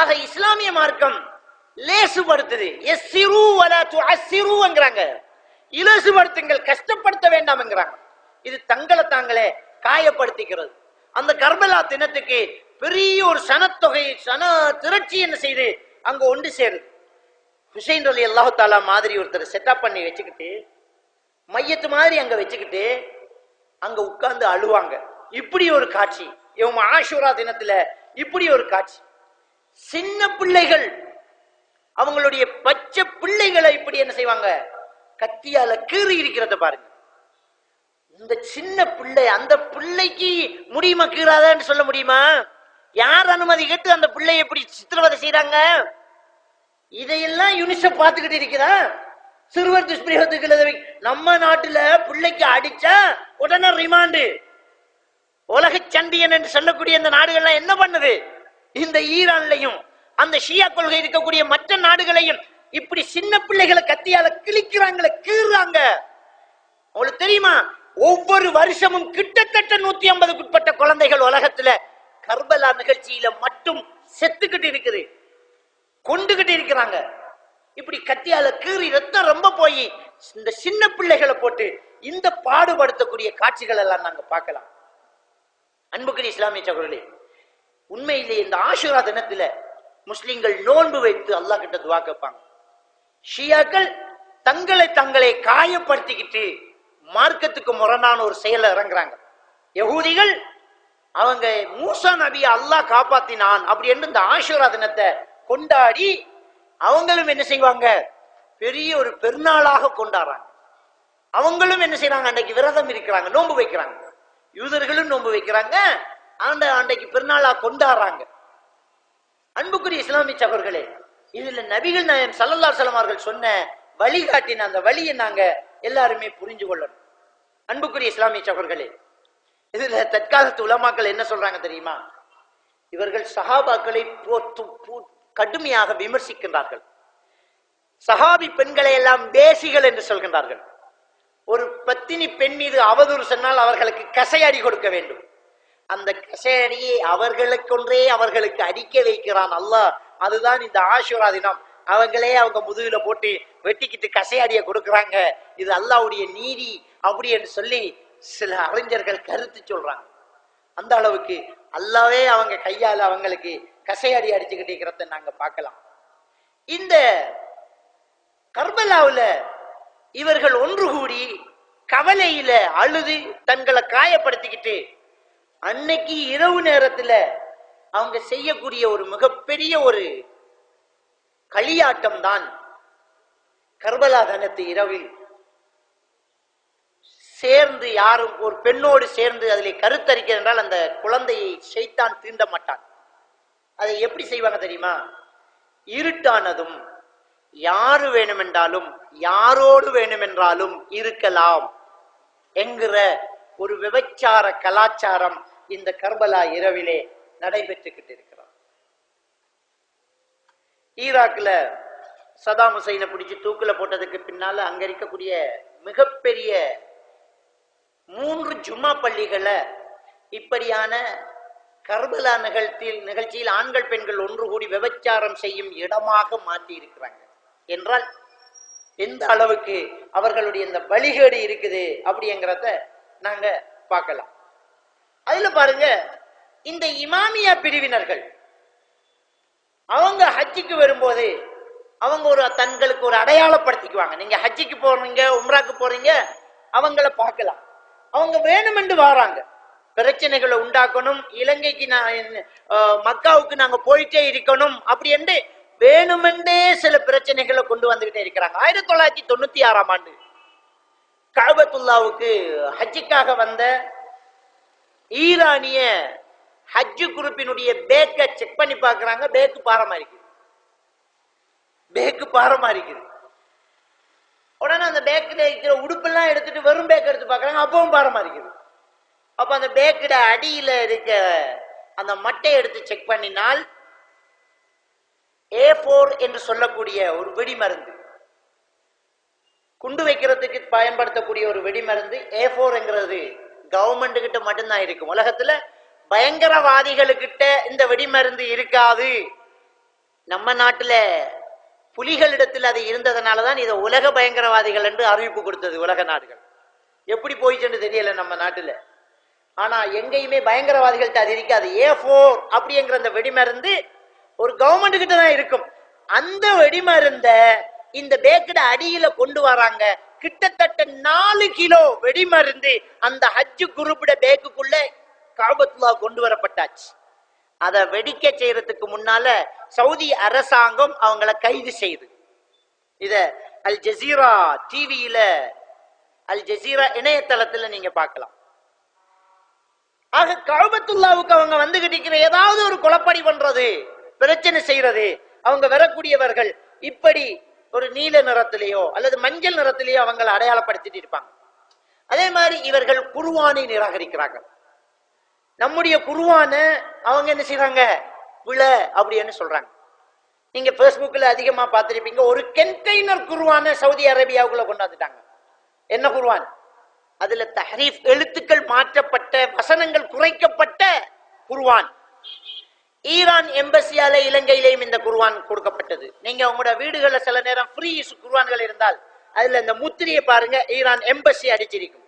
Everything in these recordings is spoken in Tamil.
ஆக இஸ்லாமிய மார்க்கம் லேசுபடுத்துது. எஸ்ஸிரு வலா துஅஸ்ஸிருங்கிறாங்க இலசுபடுத்துங்கள் கஷ்டப்படுத்த வேண்டாம்ங்கிறாங்க இது தங்களை தாங்களே காயப்படுத்திக்கிறது. அந்த கர்பலா தினத்துக்கு பெரிய ஒரு சனத்தொகை சன திரட்சி என்ன செய்து அங்க ஒன்று சேருது. ஹுசைன் அலி அல்லாஹு தாலா மாதிரி ஒருத்தர் செட்டப் பண்ணி வச்சுக்கிட்டு மையத்து மாதிரி அங்க வச்சுக்கிட்டு அங்க உட்கார்ந்து அழுவாங்க. இப்படி ஒரு காட்சி. இவங்க ஆஷுரா தினத்துல இப்படி ஒரு காட்சி. சின்ன பிள்ளைகள். அவங்களுடைய பச்சை பிள்ளைகளை இப்படி என்ன செய்வாங்க? கத்தியால கீறி இருக்கிறத பாருங்க. இந்த சின்ன பிள்ளை அந்த பிள்ளைக்கு முடியுமா கீறாதான்னு சொல்ல முடியுமா? யார் அனுமதி கேட்டு அந்த பிள்ளை எப்படி சித்திரவதை செய்யறாங்க இதையெல்லாம் யுனிசெஃப் பார்த்துக்கிட்டு இருக்கிறா. சிறுவர் துஷ்பிரயோகத்துக்கு நம்ம நாட்டுல பிள்ளைக்கு அடிச்சா உடனே ரிமாண்டு உலக சண்டியன் என்று சொல்லக்கூடிய இந்த நாடுகள்லாம் என்ன பண்ணுது? இந்த ஈரான்லையும் அந்த ஷியா கொள்கை இருக்கக்கூடிய மற்ற நாடுகளையும் இப்படி சின்ன பிள்ளைகளை கத்தியால கிழிக்கிறாங்களே கீறாங்க உங்களுக்கு தெரியுமா? ஒவ்வொரு வருஷமும் கிட்டத்தட்ட நூத்தி ஐம்பதுக்குட்பட்ட குழந்தைகள் உலகத்துல கர்பலா நிகழ்ச்சியில மட்டும் செத்துக்கிட்டு இருக்குது. கொண்டுகிட்டு இருக்கிறாங்க. இப்படி கத்தியால கீறி ரத்தம் ரொம்ப போய் இந்த சின்ன பிள்ளைகளை போட்டு இந்த பாடுபடுத்தக்கூடிய காட்சிகள் எல்லாம் நாங்க பார்க்கலாம். அன்புக்குரிய இஸ்லாமிய சகோதரி உண்மையிலே இந்த ஆஷுரா தினத்துல முஸ்லிம்கள் நோன்பு வைத்து அல்லாஹ் கிட்ட துவா கேட்பாங்க. ஷியாக்கள் தங்களை தங்களை காயப்படுத்திக்கிட்டு மார்க்கத்துக்கு முரணான ஒரு செயல இறங்குறாங்க. யகூதிகள் அவங்க மூசா நபியை அல்லாஹ் காப்பாத்தினான் அப்படி என்று இந்த ஆஷுரா தினத்தை கொண்டாடி அவங்களும் என்ன செய்வாங்க? பெரிய ஒரு பெருநாளாக கொண்டாடுறாங்க. அவங்களும் என்ன செய்யறாங்க அன்னைக்கு விரதம் இருக்கிறாங்க நோன்பு வைக்கிறாங்க. யூதர்களும் நோன்பு வைக்கிறாங்க. ஆண்ட ஆண்டைக்கு பெருநாளா கொண்டாடுறாங்க. அன்புக்குரிய இஸ்லாமிய அவர்களே இதுல நபிகள் நாயம் சல்லல்லா சலமார்கள் சொன்ன வழிகாட்டின அந்த வழியை நாங்க எல்லாருமே புரிஞ்சு கொள்ளணும். அன்புக்குரிய இஸ்லாமிய சபர்களே இதுல தற்காலத்து உலமாக்கள் என்ன சொல்றாங்க தெரியுமா? இவர்கள் சஹாபாக்களை போத்து கடுமையாக விமர்சிக்கின்றார்கள். சஹாபி பெண்களை எல்லாம் பேசிகள் என்று சொல்கின்றார்கள். ஒரு பத்தினி பெண் மீது அவதூறு சொன்னால் அவர்களுக்கு கசையடி கொடுக்க வேண்டும். அந்த கசையடியை அவர்களுக்கொன்றே அவர்களுக்கு அடிக்க வைக்கிறான் அல்லாஹ். அதுதான் இந்த ஆஷுரா தினம். அவங்களே அவங்க முதுகுல போட்டு வெட்டிக்கிட்டு கசையடியை கொடுக்கறாங்க. இது அல்லாவுடைய நீதி அப்படி என்று சொல்லி சில அறிஞர்கள் கருத்து சொல்றாங்க. அந்த அளவுக்கு அல்லாவே அவங்க கையால அவங்களுக்கு கசையடி அடிச்சுக்கிட்டு இருக்கிறத நாங்க பார்க்கலாம். இந்த கர்பலாவுல இவர்கள் ஒன்று கூடி கவலையில அழுது தங்களை காயப்படுத்திக்கிட்டு அன்னைக்கு இரவு நேரத்துல அவங்க செய்யக்கூடிய ஒரு மிகப்பெரிய ஒரு களியாட்டம் தான் கர்பலா தனத்து இரவில். சேர்ந்து யாரும் ஒரு பெண்ணோடு சேர்ந்து அதில் கருத்தரிக்க என்றால் அந்த குழந்தையை செய்தான் தீண்ட மாட்டான். அதை எப்படி செய்வாங்க தெரியுமா? இருட்டானதும் யாரு வேணுமென்றாலும் யாரோடு வேணுமென்றாலும் இருக்கலாம் என்கிற ஒரு விபச்சார கலாச்சாரம் இந்த கர்பலா இரவிலே நடைபெற்றுக்கிட்டு இருக்கிறார். ஈராக்ல சதாம் ஹுசைனை பிடிச்சு தூக்குல போட்டதுக்கு பின்னால அங்க இருக்கக்கூடிய மிகப்பெரிய மூன்று ஜும்மா பள்ளிகளை இப்படியான கர்பலா நிகழ்ச்சியில் நிகழ்ச்சியில் ஆண்கள் பெண்கள் ஒன்று கூடி விபச்சாரம் செய்யும் இடமாக மாற்றி இருக்கிறாங்க என்றால் எந்த அளவுக்கு அவர்களுடைய இந்த வழிகேடு இருக்குது அப்படிங்கிறத நாங்க பார்க்கலாம். அதுல பாருங்க இந்த இமாமியா பிரிவினர்கள் அவங்க ஹஜ்ஜிக்கு வரும்போது அவங்க ஒரு தங்களுக்கு ஒரு அடையாளப்படுத்திக்குவாங்க. நீங்க ஹஜ்ஜிக்கு போறீங்க உம்ராக்கு போறீங்க அவங்கள பார்க்கலாம். அவங்க வேணுமென்று வராங்க. பிரச்சனைகளை உண்டாக்கணும் இலங்கைக்கு நான் மக்காவுக்கு நாங்க போயிட்டே இருக்கணும் அப்படி என்று வேணுமென்றே சில பிரச்சனைகளை கொண்டு வந்துகிட்டே இருக்கிறாங்க. ஆயிரத்தி தொள்ளாயிரத்தி தொண்ணூத்தி ஆறாம் ஆண்டு. கஅபத்துல்லாவுக்கு ஹஜ்ஜுக்காக வந்த ஈரானிய ஹஜ்ஜு குரூப்பினுடைய பேக்கை செக் பண்ணி பார்க்கறாங்க. பேக்கு பாரமா இருக்குது பேக்கு பாரமா இருக்குது உடனே அந்த பேக்கில் இருக்கிற உடுப்பெல்லாம் எடுத்துட்டு வெறும் பேக் எடுத்து பார்க்கறாங்க. அப்பவும் பாரமா இருக்குது அப்போ அந்த பேக்கில் அடியில இருக்க அந்த மட்டை எடுத்து செக் பண்ணினால் ஏ போர் என்று சொல்லக்கூடிய ஒரு வெடி மருந்து குண்டு வைக்கிறதுக்கு பயன்படுத்தக்கூடிய ஒரு வெடிமருந்து ஏ போர்ங்கிறது கவர்மெண்ட் கிட்ட மட்டும்தான் இருக்கும். உலகத்துல பயங்கரவாதிகளுக்கிட்ட இந்த வெடிமருந்து இருக்காது. நம்ம நாட்டுல புலிகளிடத்தில் அது இருந்ததுனாலதான் இதை உலக பயங்கரவாதிகள் என்று அறிவிப்பு கொடுத்தது உலக நாடுகள். எப்படி போயிச்சுன்னு தெரியல நம்ம நாட்டுல. ஆனா எங்கேயுமே பயங்கரவாதிகள்ட்ட அது இருக்காது. ஏ போர் அப்படிங்கிற அந்த வெடிமருந்து ஒரு கவர்மெண்ட் கிட்ட தான் இருக்கும். அந்த வெடிமருந்தை இந்த பேக்கட அடியில கொண்டு வராங்க. கிட்டத்தட்ட நாலு கிலோ வெடிமருந்து அந்த ஹஜ்ஜு குரூப்பிட பேக்குக்குள்ள காபத்துல்லா கொண்டு வரப்பட்டாச்சு. அதை வெடிக்க செய்யறதுக்கு முன்னால சவுதி அரசாங்கம் அவங்கள கைது செய்து. இத அல் ஜசீரா டிவியில அல் ஜசீரா இணையதளத்துல நீங்க பார்க்கலாம். ஆக காபத்துல்லாவுக்கு அவங்க வந்துகிட்டு இருக்கிற ஏதாவது ஒரு குழப்படி பண்றது பிரச்சனை செய்யறது அவங்க வரக்கூடியவர்கள் இப்படி ஒரு நீல நிறத்திலேயோ அல்லது மஞ்சள் நிறத்திலேயோ அவங்களை அடையாளப்படுத்திட்டு இருப்பாங்க. அதே மாதிரி இவர்கள் குருவானை நிராகரிக்கிறாங்க நம்முடைய குருவான அவங்க என்ன செய்யறாங்க விழ அப்படின்னு சொல்றாங்க. நீங்க பேஸ்புக்ல அதிகமா பார்த்திருப்பீங்க ஒரு கென்டெய்னர் குருவான சவுதி அரேபியாவுக்குள்ள கொண்டாந்துட்டாங்க என்ன குருவான்? அதுல தஹரீஃப் எழுத்துக்கள் மாற்றப்பட்ட வசனங்கள் குறைக்கப்பட்ட குருவான். ஈரான் எம்பசியால இலங்கையிலேயும் இந்த குருவான் கொடுக்கப்பட்டது. நீங்க உங்களோட வீடுகள்ல சில நேரம் ஃப்ரீ குருவான்கள் இருந்தால் அதுல இந்த முத்திரையை பாருங்க ஈரான் எம்பசி அடிச்சிருக்கும்.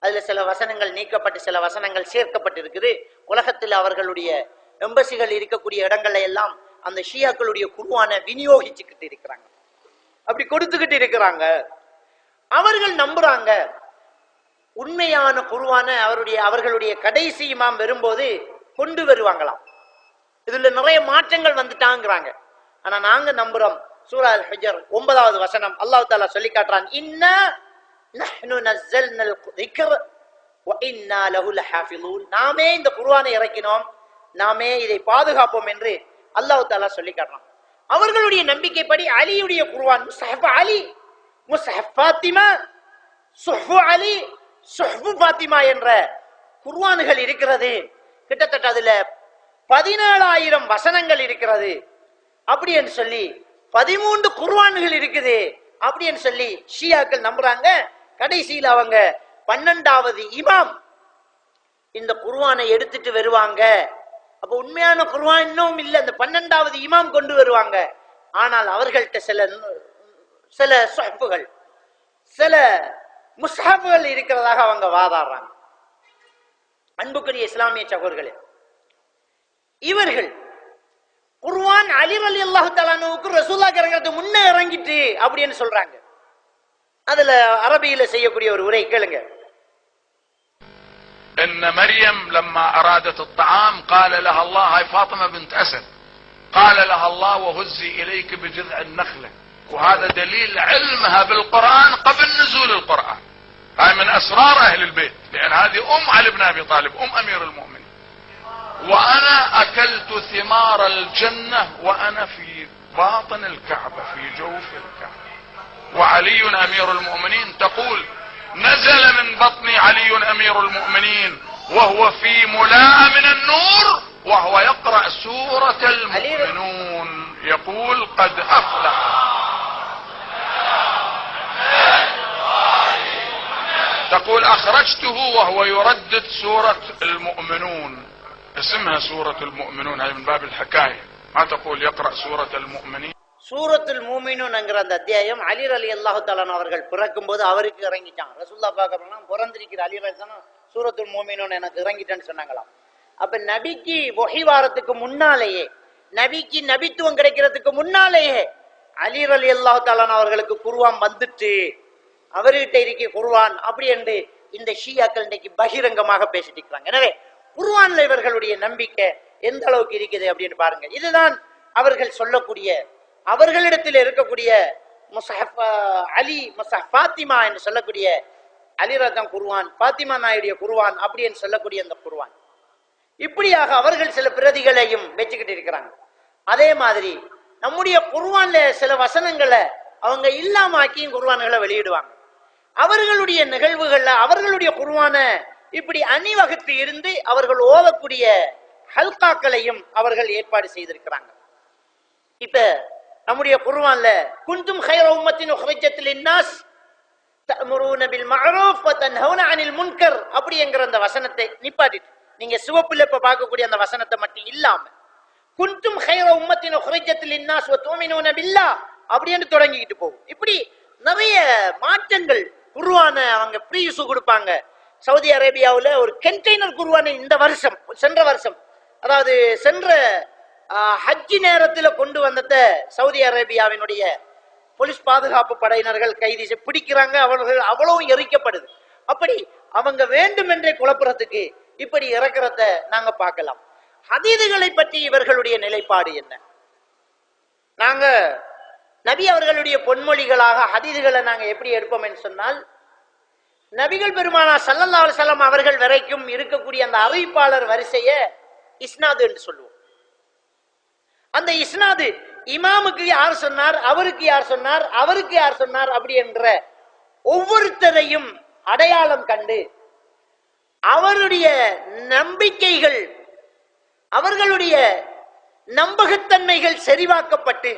அதுல சில வசனங்கள் நீக்கப்பட்டு சில வசனங்கள் சேர்க்கப்பட்டிருக்குது. உலகத்தில் அவர்களுடைய எம்பசிகள் இருக்கக்கூடிய இடங்கள்ல எல்லாம் அந்த ஷியாக்களுடைய குருவான விநியோகிச்சுக்கிட்டு இருக்கிறாங்க. அப்படி கொடுத்துக்கிட்டு இருக்கிறாங்க. அவர்கள் நம்புறாங்க உண்மையான குருவான அவருடைய அவர்களுடைய கடைசி இமாம் வரும்போது கொண்டு வருவாங்களாம். இதுல நிறைய மாற்றங்கள் வந்துட்டாங்கிறாங்க. ஆனா நாங்க நம்புறோம் சூரா அல் ஹிஜர் ஒன்பதாவது வசனம். அல்லாஹ் தாலா சொல்லி காட்டுறான் நாமே இந்த குருவானை இறக்கினோம். நாமே இதை பாதுகாப்போம் என்று அல்லாஹு தாலா சொல்லி காட்டுறான். அவர்களுடைய நம்பிக்கைப்படி அலியுடைய குருவான் முஸ்ஹப் அலி முஸ்ஹப் பாத்திமா சுஹு அலி சுஹ்பு பாத்திமா என்ற குர்வான்கள் இருக்கிறது. கிட்டத்தட்ட அதுல பதினேழாயிரம் வசனங்கள் இருக்கிறது. அப்படி என்று சொல்லி பதிமூன்று குர்வான்கள் இருக்குது. அப்படி என்று சொல்லி ஷியாக்கள் நம்புறாங்க. கடைசியில் அவங்க பன்னெண்டாவது இமாம் இந்த குர்வானை எடுத்துட்டு வருவாங்க. அப்ப உண்மையான குர்வான் இன்னும் இல்ல. இந்த பன்னெண்டாவது இமாம் கொண்டு வருவாங்க. ஆனால் அவர்கள்ட்ட சில சில சொப்புகள் சில முஸ்ஹாபுகள் இருக்கிறதாக அவங்க வாதாடுறாங்க. அன்புக்குரிய இஸ்லாமிய சகோதரர்களே இவர்கள் குர்ஆன் அலி அலி அல்லாஹு தலானுக்கு ரசூல்லா இறங்குறது முன்ன இறங்கிட்டு அப்படின்னு சொல்றாங்க அதுல அரபியில செய்யக்கூடிய ஒரு உரை கேளுங்க ان مريم لما ارادت الطعام قال لها الله هاي فاطمة بنت اسد قال لها الله وهزي اليك بجذع النخلة وهذا دليل علمها بالقرآن قبل نزول القرآن هاي من اسرار اهل البيت لان هذه ام علي بن ابي طالب ام امير المؤمنين وأنا أكلت ثمار الجنة وأنا في باطن الكعبة في جوف الكعبة. وعلي أمير المؤمنين تقول نزل من بطني علي أمير المؤمنين وهو في ملاء من النور وهو يقرأ سورة المؤمنون. يقول قد أفلح. تقول أخرجته وهو يردد سورة المؤمنون. اسمها سورة المؤمنون هذه من باب الحكاية ما تقول يقرأ سورة المؤمنين சூரத்துல் மூமினுங்கிற அந்த அத்தியாயம் அலிர் அலி அல்லாஹு தாலான் அவர்கள் பிறக்கும் போது அவருக்கு இறங்கிட்டான் ரசூல்லா பார்க்கலாம் பிறந்திருக்கிற அலிர் அலி தானே சூரத்துல் மூமினுன் எனக்கு இறங்கிட்டேன்னு சொன்னாங்களாம் அப்ப நபிக்கு ஒஹிவாரத்துக்கு முன்னாலேயே நபிக்கு நபித்துவம் கிடைக்கிறதுக்கு முன்னாலேயே அலிர் அலி அல்லாஹு தாலான் அவர்களுக்கு குருவான் வந்துட்டு அவர்கிட்ட இருக்க குருவான் அப்படி என்று இந்த ஷியாக்கள் இன்னைக்கு பகிரங்கமாக பேசிட்டு இருக்கிறாங்க எனவே குருவான்ல இவர்களுடைய நம்பிக்கை எந்த அளவுக்கு இருக்குது அப்படின்னு பாருங்க. இதுதான் அவர்கள் சொல்லக்கூடிய அவர்களிடத்தில் இருக்கக்கூடிய அலி முசஹப் ஃபாத்திமா என்று சொல்லக்கூடிய அலிரதம் குருவான் பாத்திமா நாயுடைய குருவான் அப்படி என்று சொல்லக்கூடிய அந்த குருவான் இப்படியாக அவர்கள் சில பிரதிகளையும் வச்சுக்கிட்டு இருக்கிறாங்க. அதே மாதிரி நம்முடைய குருவான்ல சில வசனங்களை அவங்க இல்லாமாக்கியும் குருவான்களை வெளியிடுவாங்க. அவர்களுடைய நிகழ்வுகள்ல அவர்களுடைய குருவான இப்படி அணிவகுத்து இருந்து அவர்கள் ஓவக்கூடிய ஹல்காக்களையும் அவர்கள் ஏற்பாடு செய்திருக்கிறாங்க. இப்ப நம்முடைய குருவான்ல குந்தும் ஹைர உம்மத்தின் ஹுரஜத்தில் இன்னாஸ் தமுருன பில் மஅரூஃப் வ அனில் முன்கர் அப்படிங்கிற அந்த வசனத்தை நிப்பாட்டிட்டு நீங்க சிவப்புல இப்ப பார்க்கக்கூடிய அந்த வசனத்தை மட்டும் இல்லாம குந்தும் ஹைர உம்மத்தின் ஹுரஜத்தில் இன்னாஸ் வ தூமினுன பில்லா அப்படின்னு தொடங்கிக்கிட்டு போகும். இப்படி நிறைய மாற்றங்கள் குருவான அவங்க ப்ரீயூஸ் கொடுப்பாங்க. சவுதி அரேபியாவுல ஒரு கண்டெய்னர் குருவான இந்த வருஷம் சென்ற வருஷம் அதாவது சென்ற ஆஹ், ஹஜ்ஜி நேரத்துல கொண்டு வந்தத சவுதி அரேபியாவினுடைய போலீஸ் பாதுகாப்பு படையினர்கள் கைது பிடிக்கிறாங்க அவர்கள் அவ்வளவும் எரிக்கப்படுது. அப்படி அவங்க வேண்டுமென்றே குழப்புறதுக்கு இப்படி இறக்குறத நாங்க பார்க்கலாம். ஹதீதுகளை பற்றி இவர்களுடைய நிலைப்பாடு என்ன? நாங்க நபி அவர்களுடைய பொன்மொழிகளாக ஹதீதுகளை நாங்க எப்படி எடுப்போம் என்று சொன்னால் நபிகள் பெருமானா சல்லல்லா அலுவலம் அவர்கள் வரைக்கும் இருக்கக்கூடிய அந்த அறிவிப்பாளர் வரிசைய இஸ்னாது என்று சொல்லுவோம். அந்த இஸ்னாது இமாமுக்கு யார் சொன்னார் அவருக்கு யார் சொன்னார் அவருக்கு யார் சொன்னார் அப்படி என்ற ஒவ்வொருத்தரையும் அடையாளம் கண்டு அவருடைய நம்பிக்கைகள் அவர்களுடைய நம்பகத்தன்மைகள் செறிவாக்கப்பட்டு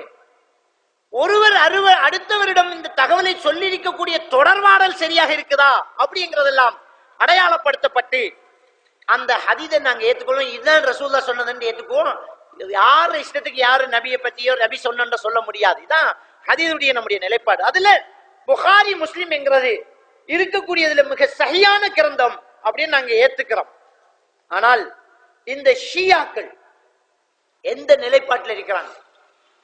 ஒருவர் அறுவர் அடுத்தவரிடம் இந்த தகவலை சொல்லியிருக்கக்கூடிய தொடர்பாடல் சரியாக இருக்குதா? அப்படிங்கிறதெல்லாம் அடையாளப்படுத்தப்பட்டு அந்த ஹதீதை நாங்க ஏத்துக்கொள்வோம். இதுதான் ரசூல்லா சொன்னதுன்னு ஏத்துக்குவோம். இது யார் இஷ்டத்துக்கு யாரு நபியை பத்தியோ நபி சொன்ன சொல்ல முடியாது. இதான் ஹதீதுடைய நம்முடைய நிலைப்பாடு. அதுல புகாரி முஸ்லிம் என்கிறது இருக்கக்கூடியதுல மிக சரியான கிரந்தம் அப்படின்னு நாங்க ஏத்துக்கிறோம். ஆனால் இந்த ஷியாக்கள் எந்த நிலைப்பாட்டில் இருக்கிறாங்க?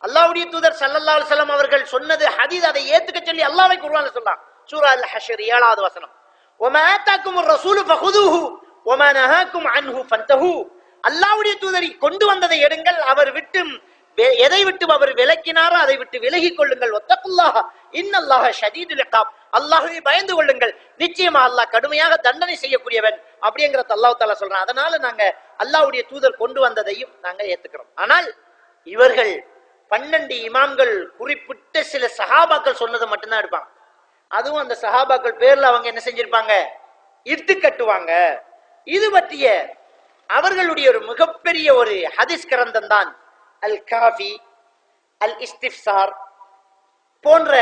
அல்லாவுடைய தூதர் சல்லல்லா செல்லம் அவர்கள் சொன்னது ஹதீஸ் அதை ஏத்துக்க சொல்லி அல்லாவை குருவான சொன்னான். சூரா அல் ஹஷர் ஏழாவது வசனம். ஒமாத்தாக்கும் ரசூலு ஃபஹுதுஹு ஒமா நஹாக்கும் அன்ஹு பந்தஹு அல்லாவுடைய தூதரி கொண்டு வந்ததை எடுங்கள் அவர் விட்டும் எதை விட்டு அவர் விலக்கினாரோ அதை விட்டு விலகி கொள்ளுங்கள். ஒத்தக்குல்லாஹா இன்னல்லாஹ ஷதீதுல் இகாப் அல்லாஹ்வை பயந்து கொள்ளுங்கள். நிச்சயமா அல்லாஹ் கடுமையாக தண்டனை செய்யக்கூடியவன் அப்படிங்கறத அல்லாஹ் தாலா சொல்றான். அதனால நாங்க அல்லாஹ்வுடைய தூதர் கொண்டு வந்ததையும் நாங்க ஏத்துக்கிறோம். ஆனால் இவர்கள் பன்னெண்டு இமாம்கள் குறிப்பிட்ட சில சஹாபாக்கள் சொன்னதை மட்டும்தான் எடுப்பாங்க. அதுவும் அந்த சஹாபாக்கள் பேர்ல அவங்க என்ன செஞ்சிருப்பாங்க? இட்டு கட்டுவாங்க. இது பற்றிய அவர்களுடைய ஒரு மிகப்பெரிய ஒரு ஹதிஸ் கிரந்தம் தான் அல் காஃபி அல் இஸ்திஃப்சார் போன்ற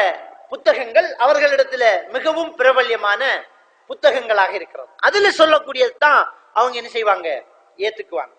புத்தகங்கள் அவர்களிடத்துல மிகவும் பிரபல்யமான புத்தகங்களாக இருக்கிறது. அதுல சொல்லக்கூடியது தான் அவங்க என்ன செய்வாங்க? ஏத்துக்குவாங்க.